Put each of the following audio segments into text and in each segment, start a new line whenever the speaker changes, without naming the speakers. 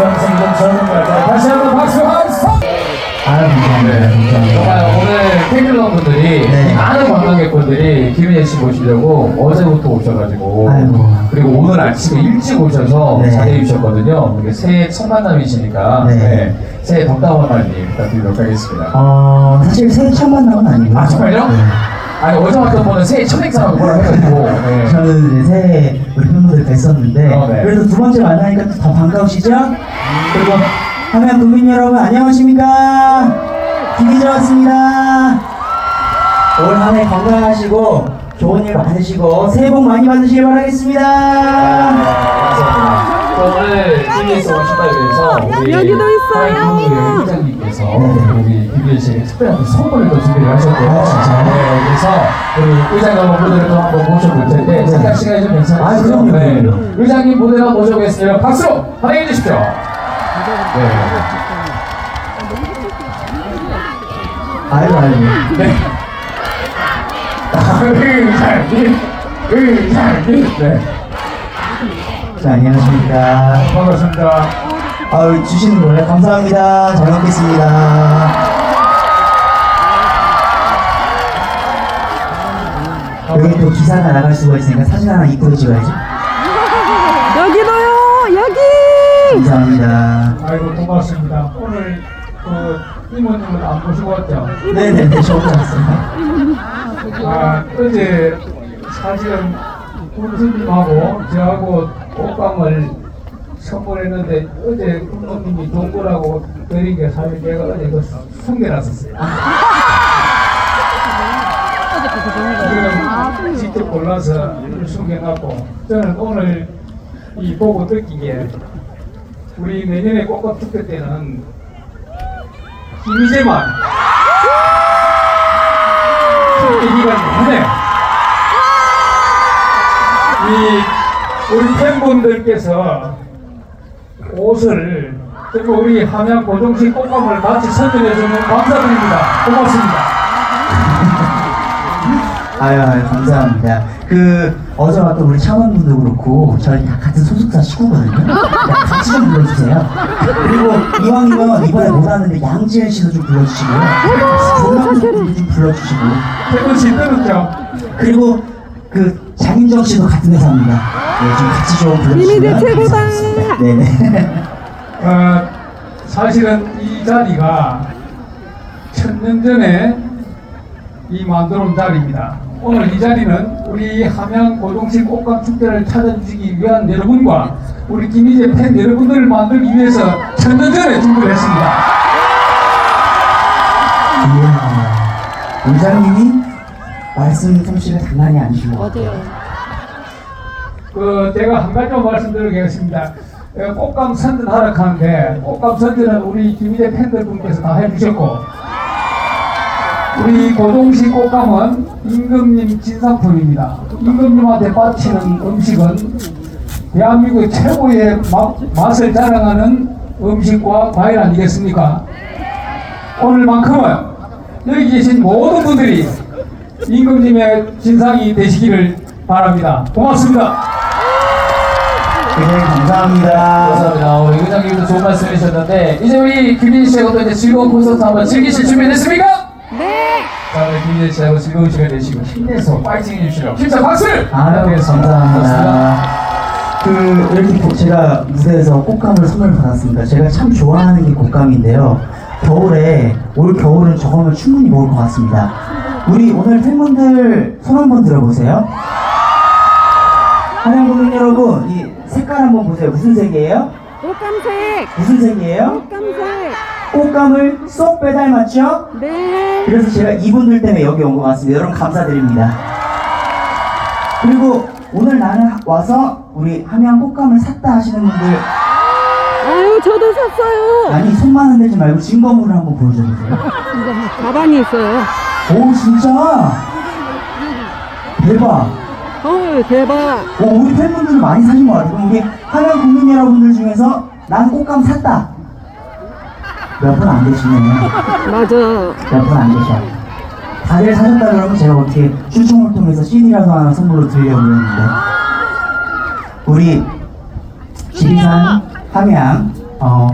박수 한 성좀 젊은 것 같아요. 다시 한번 박수 한 성!
아유, 감사합니다. 감사합니다.
정말 오늘 팬클럽 분들이
네.
많은 관광객분들이 김인혜 씨 모시려고 어제부터 오셔가지고
아이고.
그리고 오늘 아침에 일찍 오셔서
네.
자리해 주셨거든요. 새해 첫 만남이시니까
네.
네. 새해 덕담 한마디 부탁드리도록 하겠습니다.
어, 사실 새해 첫 만남은 아니고요.
아 정말요?
네.
아니 어제 왔던 분은 새해 첫 행사라고 뭐라 해가지고 네.
저는 이제 새해 분들 뵀었는데
어, 네.
그래도 두 번째 만나니까 또더 반가우시죠? 그리고 하면 국민 여러분 안녕하십니까? 김희재 왔습니다. 올 한 해 건강하시고 좋은 일 많으시고 새해 복 많이 받으시길 바라겠습니다.
감사합니다. TV에서 바에 대해서 우리
여기도 있어요.
회장님께서
네.
우리 씨에게 특별한 또 선물을 또 준비를 하셨대요.
아, 진짜요?
네, 그래서 우리 의장님 분들을 또 한번 모셔볼 텐데 잠깐 시간이 좀 괜찮으시죠?
아, 그럼요,
네. 의장님 무대로 모셔보겠습니다. 박수로 환영해 주십시오. 네.
아이고 아이고.
네. 의장님, 의장님. 네.
자 안녕하십니까.
반갑습니다.
아유 주시는 거예요. 감사합니다. 잘 먹겠습니다. 여기 또 기사가 나갈 수가 있으니까 사진 하나 이쁘게 찍어야지.
여기도요 여기
감사합니다.
아이고 고맙습니다. 오늘 그 이모님을 안 모시고 왔죠?
네네네, 좋은 것 같습니다.
아 어제 사실은 군수님하고 저하고 옷감을 선물했는데 어제 부모님이 동거라고 드린 게 사실 내가 어제 그 숨겨놨었어요. 지금 직접 골라서 숨겨놨고 저는 오늘 이 보고 느끼기에 우리 내년에 꽃감 축제 때는 김희재만 축제 기간이 오네. 이 우리 팬분들께서 옷을 그리고 우리 함양 고정식 꽃감을 같이 선전해 주면 감사드립니다. 고맙습니다.
아유, 아유, 감사합니다. 그, 어제 왔던 우리 차원분도 그렇고, 저희 다 같은 소속사 식구거든요. 야, 같이 좀 불러주세요. 그리고 이왕이면 이번에 못 왔는데 양지현 씨도 좀 불러주시고요. 조명도 좀 불러주시고.
태근 씨 들었죠?
그리고 그 장윤정 씨도 같은 회사입니다. 네, 좀 같이 좀 불러주시면
이미지 최고다.
감사하겠습니다. 네네.
어, 사실은 이 자리가 천년 전에 이 만들어 온 자리입니다. 오늘 이 자리는 우리 함양 고종식 꽃감 축제를 찾아주시기 위한 여러분과 우리 김희재 팬 여러분들을 만들기 위해서 천년 전에 준비를 했습니다.
이야, 의장님이 말씀 솜씨가 장난이 아니신 것 같아요.
그 제가 한 가지만 말씀드리겠습니다. 어, 꽃감 선전 하러 가는데 꽃감 선전은 우리 김희재 팬들분께서 다 해주셨고 우리 고종식 꽃감은 임금님 진상품입니다. 임금님한테 바치는 음식은 대한민국 최고의 맛, 맛을 자랑하는 음식과 과일 아니겠습니까? 오늘만큼은 여기 계신 모든 분들이 임금님의 진상이 되시기를 바랍니다. 고맙습니다.
굉장히 감사합니다.
감사합니다. 우리 의장님도 좋은 말씀 해주셨는데 이제 우리 김민 씨하고 또 이제 즐거운 콘서트 한번 즐기실 준비 됐습니까?
네
자 우리 김민 씨하고 즐거운 시간 되시고 힘내서 파이팅 해주시라고 힘찬 박수를
아유,
부탁드리겠습니다.
감사합니다. 그, 이렇게 고- 제가 무대에서 꽃감을 선물 받았습니다. 제가 참 좋아하는 게 꽃감인데요. 겨울에, 올 겨울은 저거면 충분히 먹을 것 같습니다. 우리 오늘 팬분들 손 한번 들어보세요. 한양 국민 여러분, 이 색깔 한번 보세요. 무슨 색이에요?
옷감색
무슨 색이에요?
옷감색
꽃감을 쏙 빼닮았죠?
네
그래서 제가 이분들 때문에 여기 온 것 같습니다. 여러분 감사드립니다. 그리고 오늘 나는 와서 우리 함양 꽃감을 샀다 하시는 분들
아유 저도 샀어요.
아니 손만 흔들지 말고 증거물을 한번 보여줘 보세요.
가방이 있어요.
오 진짜 대박.
어 대박.
오, 우리 팬분들 많이 사신 것 같아요. 그럼 우리 하면 국민 여러분들 중에서 난 꽃감 샀다. 몇 분 안 계시네요.
맞아.
몇 분 안 계셔. 다들 사셨다 그러면 제가 어떻게 추첨을 통해서 CD라도 하나 선물로 드리려고 했는데 우리 지리산 함양 어,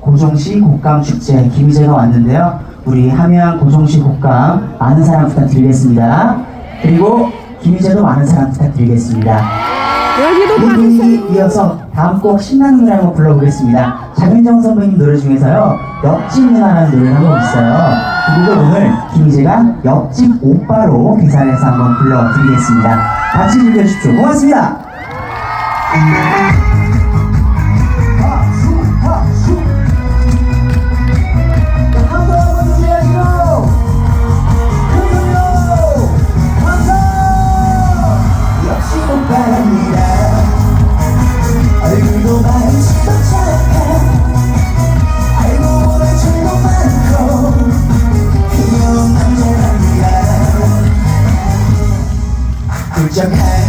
고종시 곡감 축제 김희재가 왔는데요. 우리 함양 고종시 곡감 많은 사랑 부탁드리겠습니다. 그리고 김희재도 많은 사랑 부탁드리겠습니다.
여기도
이
받으세요.
이어서 다음 곡 신나는 노래 한번 불러보겠습니다. 장윤정 선배님 노래 중에서요 옆집 누나라는 노래를 한곡 있어요. 그 곡을 오늘 김희재가 옆집 오빠로 계산해서 한번 불러드리겠습니다. 같이 즐겨주십시오. 고맙습니다. 굴적한다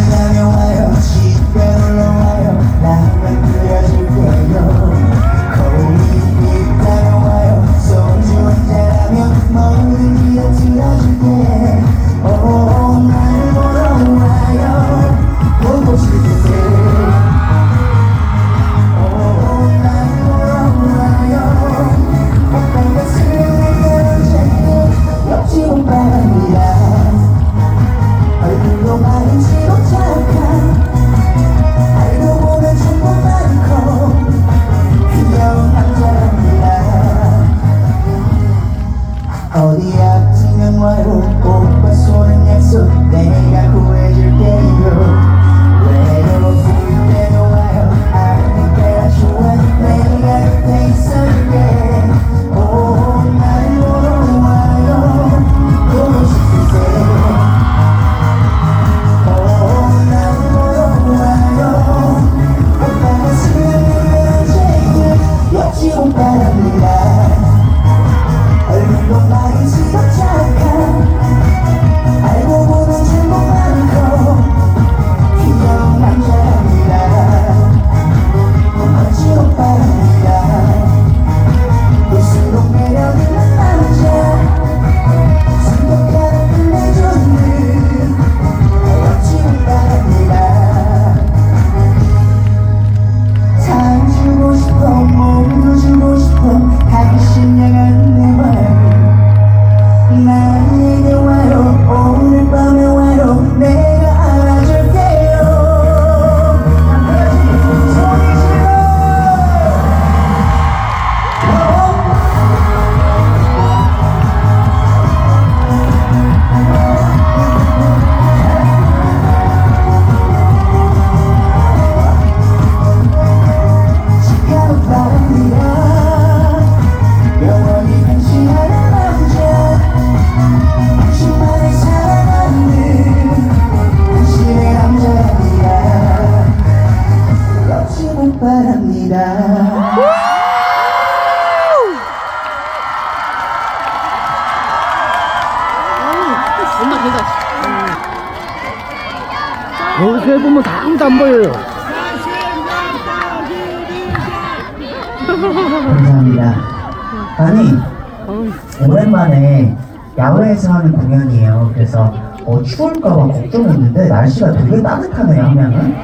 추울까봐 걱정했는데 날씨가 되게 따뜻하네요 함양은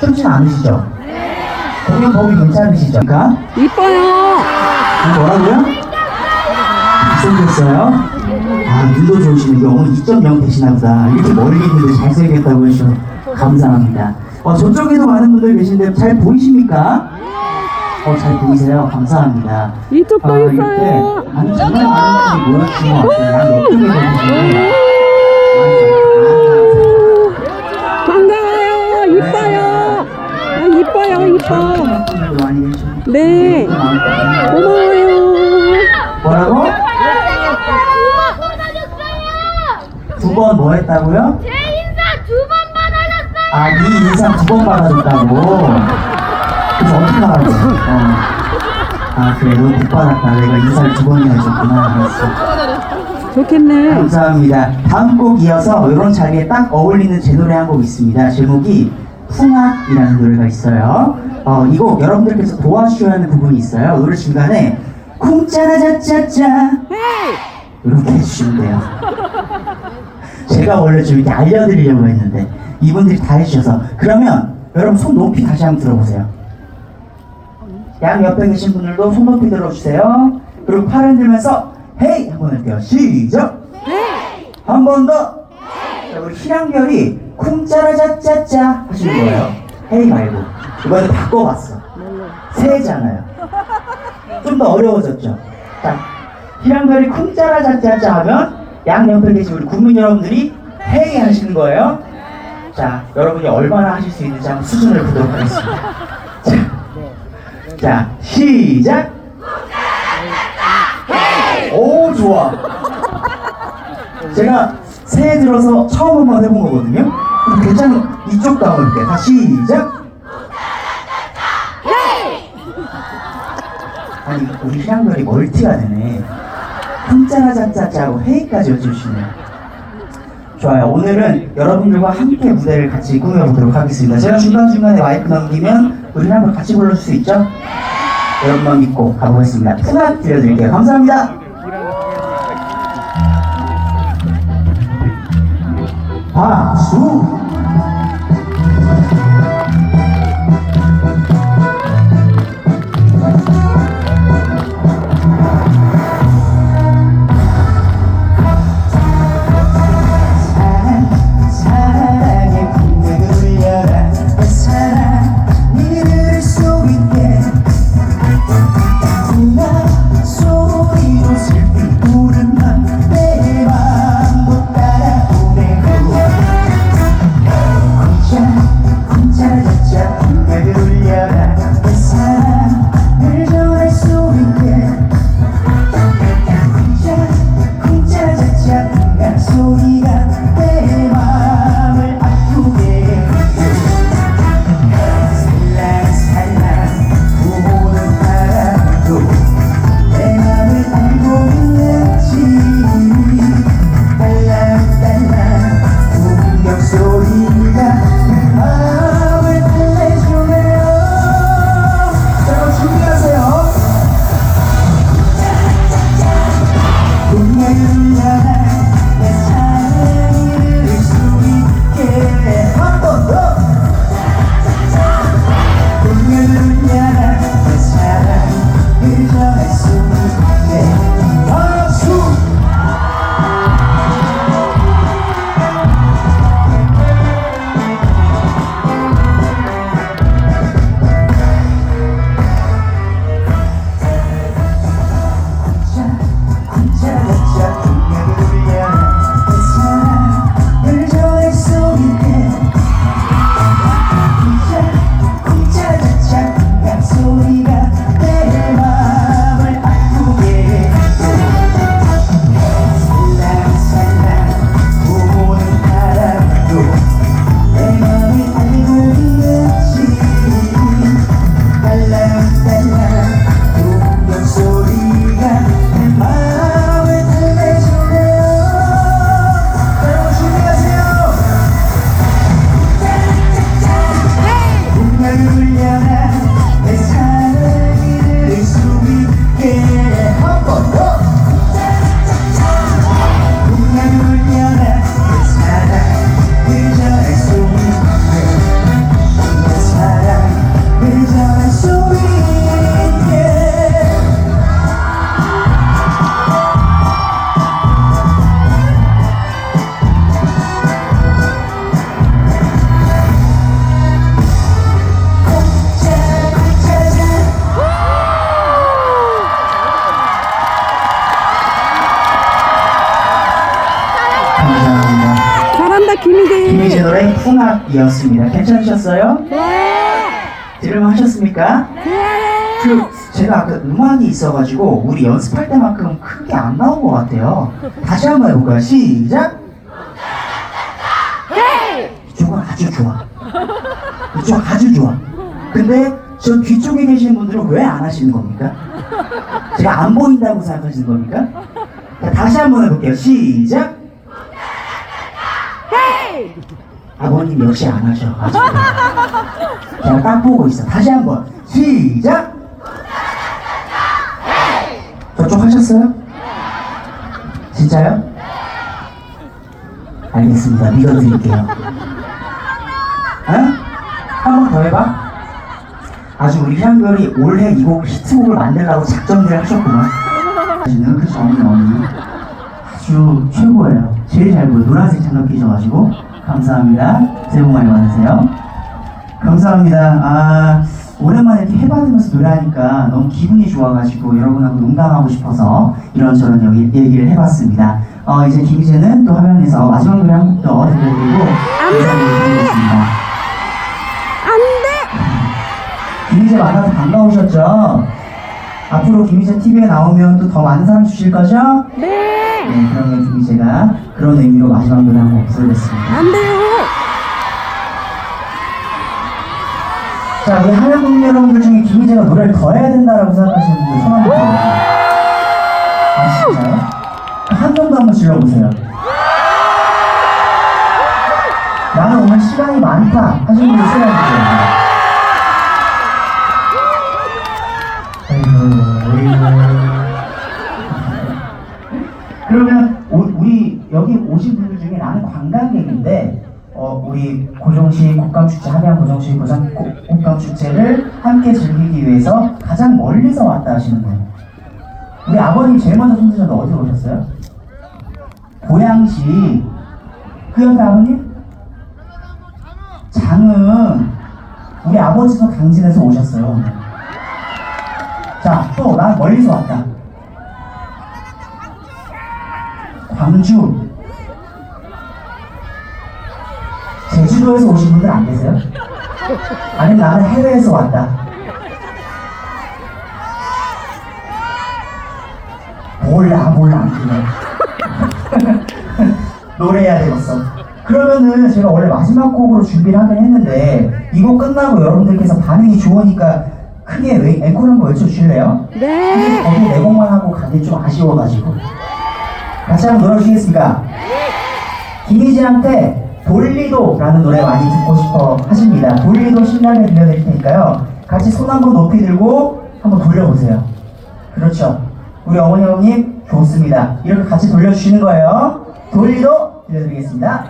춥진 않으시죠? 공연 보기 괜찮으시죠? 그러니까
이뻐요.
뭐라고요? 잘생겼어요? 아, 눈도 좋으시네. 이게 오늘 2.0 되시나 보다. 이렇게 머리 길는데 잘생겼다고 해주셔서 감사합니다. 어, 저쪽에도 많은 분들 계신데 잘 보이십니까? 어, 잘 보이세요? 감사합니다.
이쪽도
아,
있어요.
이렇게 아니, 정말 많은 분들이 모여주신 것 같아요. 난 옆쪽에 계시는데.
반가워요. 이뻐요. 아, 이뻐요. 이뻐.
분들도 많이 계시고.
네. 고마워요.
뭐라고? 두 번 뭐 했다고요?
제 인사 두 번 받아줬어요.
아, 네 인상 두 번 받아줬다고. 그래서 어떻게 나가지? 어. 아 그래 너못 받았다 내가 인사를 두 번이나 해줬구나 알았어
좋겠네.
감사합니다 다음 곡 이어서 이런 자리에 딱 어울리는 제 노래 한 곡 있습니다 제목이 풍악이라는 노래가 있어요. 어, 이 곡 여러분들께서 도와주셔야 하는 부분이 있어요. 노래 중간에 쿵짜라짜짜짜 이렇게 해주시면 돼요. 제가 원래 좀 이렇게 알려드리려고 했는데 이분들이 다 해주셔서 그러면 여러분 손 높이 다시 한번 들어보세요. 양 옆에 계신 분들도 손 높이 들어주세요. 그리고 팔 흔들면서 헤이! 한번 할게요. 시작! 한 번 더 자, 우리 희랑별이 쿵짜라짜짜짜 하시는 거예요. 헤이 말고. 이번에 바꿔봤어. 새잖아요. 좀 더 어려워졌죠? 자 희랑별이 쿵짜라짜짜짜 하면 양 옆에 계신 우리 국민 여러분들이 헤이 하시는 거예요. 자 여러분이 얼마나 하실 수 있는지 한번 수준을 보도록 하겠습니다. 자, 자 시작! 오 좋아. 제가 새해 들어서 처음 한번 해본 거거든요 괜찮은 이쪽도 한번 해볼게요 다 시작 아니 우리 희랑별이 멀티가 되네 쿵짜라짜짜짜하고 회의까지 해주시네요 좋아요. 오늘은 여러분들과 함께 무대를 같이 꾸며보도록 하겠습니다. 제가 중간중간에 마이크 넘기면 우리 한번 같이 불러줄 수 있죠? 여러분만 믿고 가보겠습니다. 풍악 들려드릴게요. 감사합니다. 박수! 사 김희재
김희재.
노래 풍악이었습니다. 괜찮으셨어요? 들으면 하셨습니까? 그 제가 아까 음악이 있어가지고 우리 연습할 때만큼 크게 안 나온 것 같아요. 다시 한번 해볼까요? 시작. 이쪽은 아주 좋아. 이쪽 아주 좋아. 근데 저 뒤쪽에 계시는 분들은 왜 안 하시는 겁니까? 제가 안 보인다고 생각하시는 겁니까? 자, 다시 한번 해볼게요. 시작. 아버님 역시 안 하셔. 제가 딱 보고 있어. 다시 한번. 시작. 저쪽 하셨어요? 진짜요? 알겠습니다. 믿어드릴게요. 어? 한번 더 해봐. 아주 우리 향별이 올해 이 곡 히트곡을 만들려고 작전들을 하셨구만. 사실은 그 정리 언니 아주 최고예요. 제일 잘 보여. 노란색 장갑 끼셔가지고 감사합니다. 새해 복 많이 받으세요. 감사합니다. 아 오랜만에 이렇게 해받으면서 노래하니까 너무 기분이 좋아가지고 여러분하고 농담하고 싶어서 이런저런 여기 얘기를 해봤습니다. 어 이제 김희재는 또 화면에서 마지막 노래 한 곡더 들려드리고 인사드리겠습니다. 김희재 만나서 반가우셨죠? 앞으로 김희재 TV에 나오면 또 더 많은 사랑 주실 거죠?
네.
네, 그러면 김희재가 그런 의미로 마지막 노래 한곡 부르겠습니다.
안 돼요.
자, 우리 하얀 국민 여러분들 중에 김희재가 노래를 더 해야 된다라고 생각하시는 분들 손 한번 들어주세요. 아, 진짜요? 한 명도 한번 질러보세요. 나는 오늘 시간이 많다 하시는 분들 손 한번 들어주세요. 고종시 국감축제 함양 고종시 고장 고- 국감축제를 함께 즐기기 위해서 가장 멀리서 왔다 하시는 분 우리 아버님 제일 먼저 손드셨는데 어디로 오셨어요? 고양시 그 옆에 아버님? 장흥 우리 아버지도 당진에서 오셨어요 오늘. 자, 또 난 멀리서 왔다. 광주. 제주도에서 오신 분들 안 계세요? 아니면 나는 해외에서 왔다. 몰라, 몰라. 노래해야 되겠어. 그러면은 제가 원래 마지막 곡으로 준비를 하긴 했는데 이곡 끝나고 여러분들께서 반응이 좋으니까 크게 웨- 앵콜 한번 외쳐주실래요?
네.
거기 내 곡만 하고 가기 좀 아쉬워가지고 같이 한번 놀아주시겠습니까? 김희진한테 돌리도라는 노래 많이 듣고 싶어 하십니다. 돌리도 신나게 들려드릴 테니까요. 같이 손 한번 높이 들고 한번 돌려보세요. 그렇죠. 우리 어머니 어머님 좋습니다. 이렇게 같이 돌려주시는 거예요. 돌리도 들려드리겠습니다.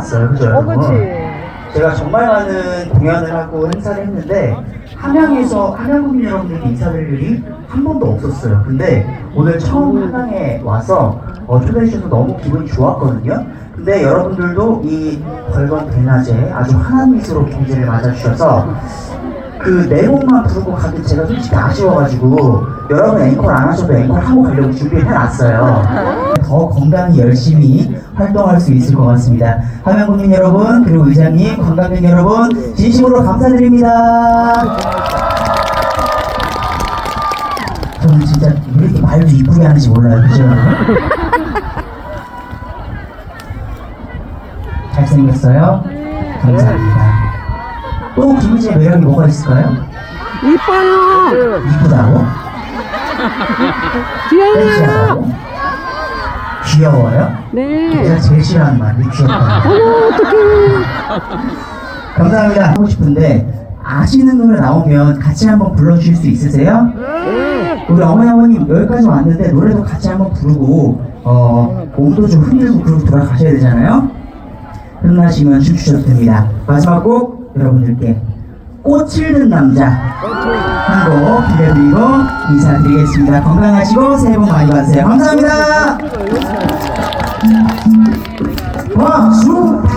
왔어요. 그죠? 여러분? 제가 정말 많은 공연을 하고 행사를 했는데 함양에서 함양국민 여러분들께 인사드릴 일이 한 번도 없었어요. 근데 오늘 처음 함양에 와서 어, 초대해 주셔서 너무 기분이 좋았거든요. 근데 여러분들도 이 벌건 대낮에 아주 환한 미소로 경제를 맞아주셔서 그네 곡만 부르고 가기 제가 솔직히 아쉬워가지고 여러분 앵콜 안 하셔도 앵콜 하고 가려고 준비를 해놨어요. 더 건강히 열심히 활동할 수 있을 것 같습니다. 화면국민 여러분 그리고 의장님 관광객 여러분 진심으로 감사드립니다. 저는 진짜 왜 이렇게 말도 이쁘게 하는지 몰라요. 그죠? 잘생겼어요? 감사합니다. 또 김희재 매력이 뭐가 있을까요?
이뻐요.
이쁘다고?
귀여워요.
귀여워요?
네.
제가 제일 싫어하는 말이 귀엽다.
어머, 어떡해.
감사합니다. 하고 싶은데 아시는 노래 나오면 같이 한번 불러주실 수 있으세요? 우리 어머니 아버님 여기까지 왔는데 노래도 같이 한번 부르고 어 몸도 좀 흔들고 그러고 돌아가셔야 되잖아요. 끝나시면 춤추셔도 됩니다. 마지막 곡 여러분들께 꽃을 든 남자 한곡 들려드리고 인사드리겠습니다. 건강하시고 새해 복 많이 받으세요. 감사합니다. 박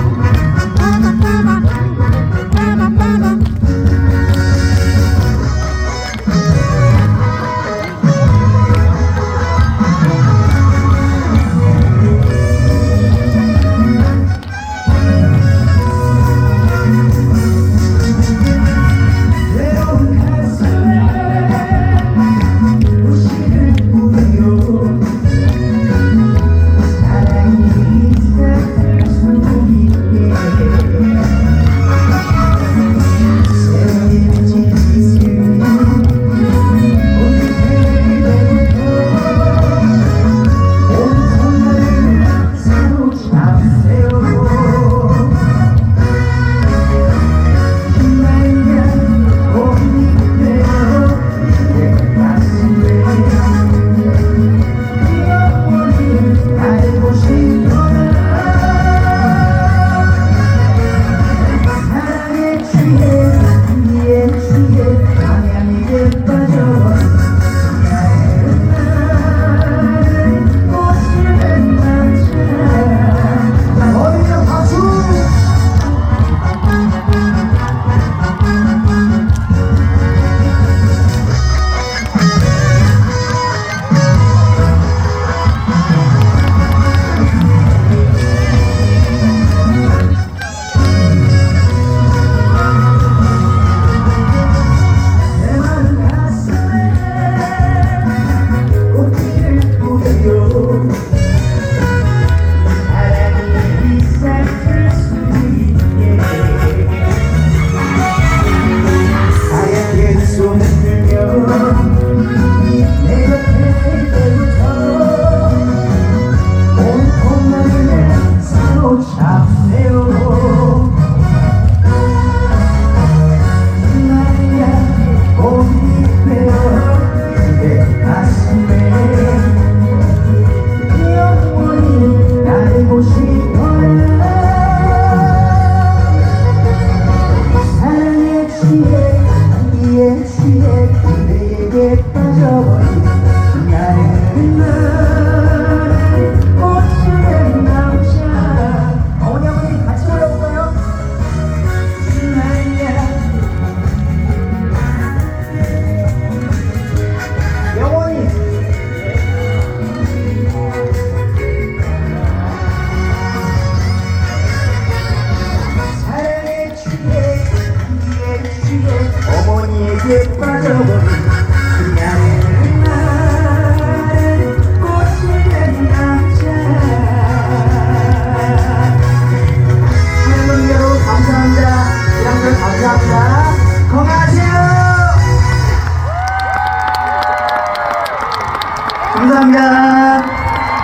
No.